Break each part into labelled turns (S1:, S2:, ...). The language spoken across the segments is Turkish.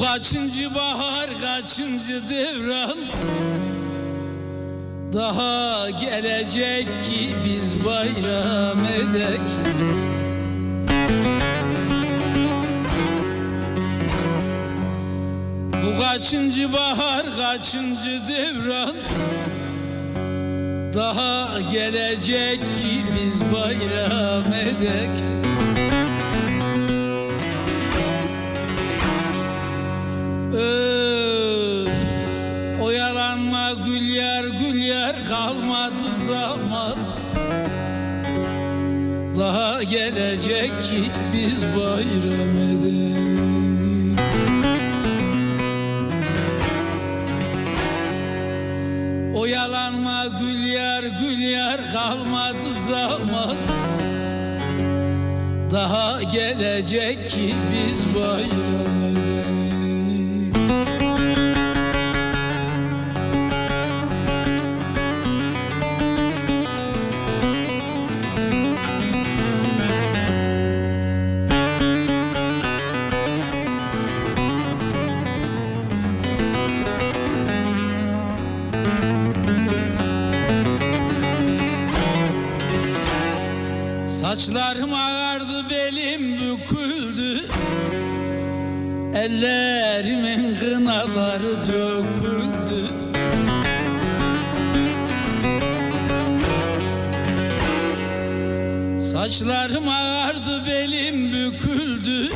S1: kaçıncı bahar kaçıncı devran? Daha gelecek ki biz bayram edek. Bu kaçıncı bahar kaçıncı devran? Daha gelecek ki biz bayram edek oyalanma gül yer gül yer kalmadı zaman. Daha gelecek ki biz bayram edelim. Oyalanma gül yer gül yer kalmadı zaman. Daha gelecek ki biz bayram edelim Saçlarım ağardı belim büküldü. Ellerimin kınaları döküldü. Saçlarım ağardı belim büküldü.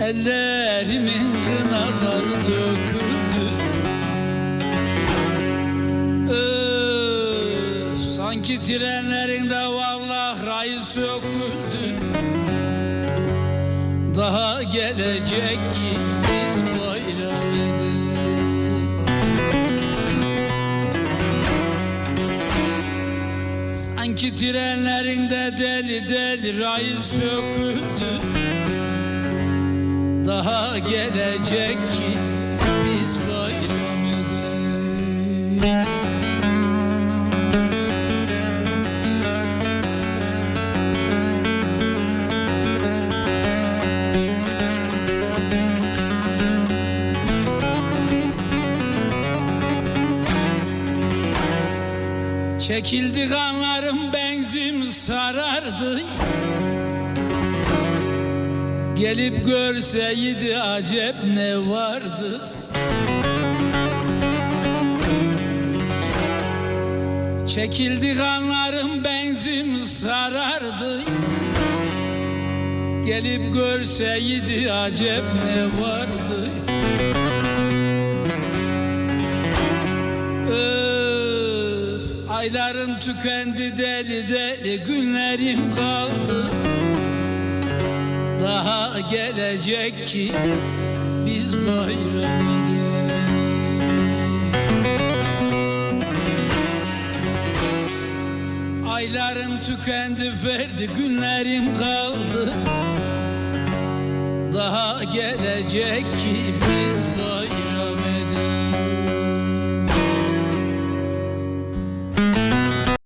S1: Ellerimin kınaları döküldü. Öf, sanki trenlerinde vallahi rayı söküldü Daha gelecek ki biz bayram edelim Sanki trenlerinde deli deli rayı söküldü Daha gelecek ki biz bayram Çekildi kanlarım benzim sarardı. Gelip görseydi acep ne vardı? Çekildi kanlarım benzim sarardı. Gelip görseydi acep ne vardı aylarım tükendi deli deli günlerim kaldı. Daha gelecek ki biz bayram edelim Aylarım tükendi ferdi günlerim kaldı. Daha gelecek ki biz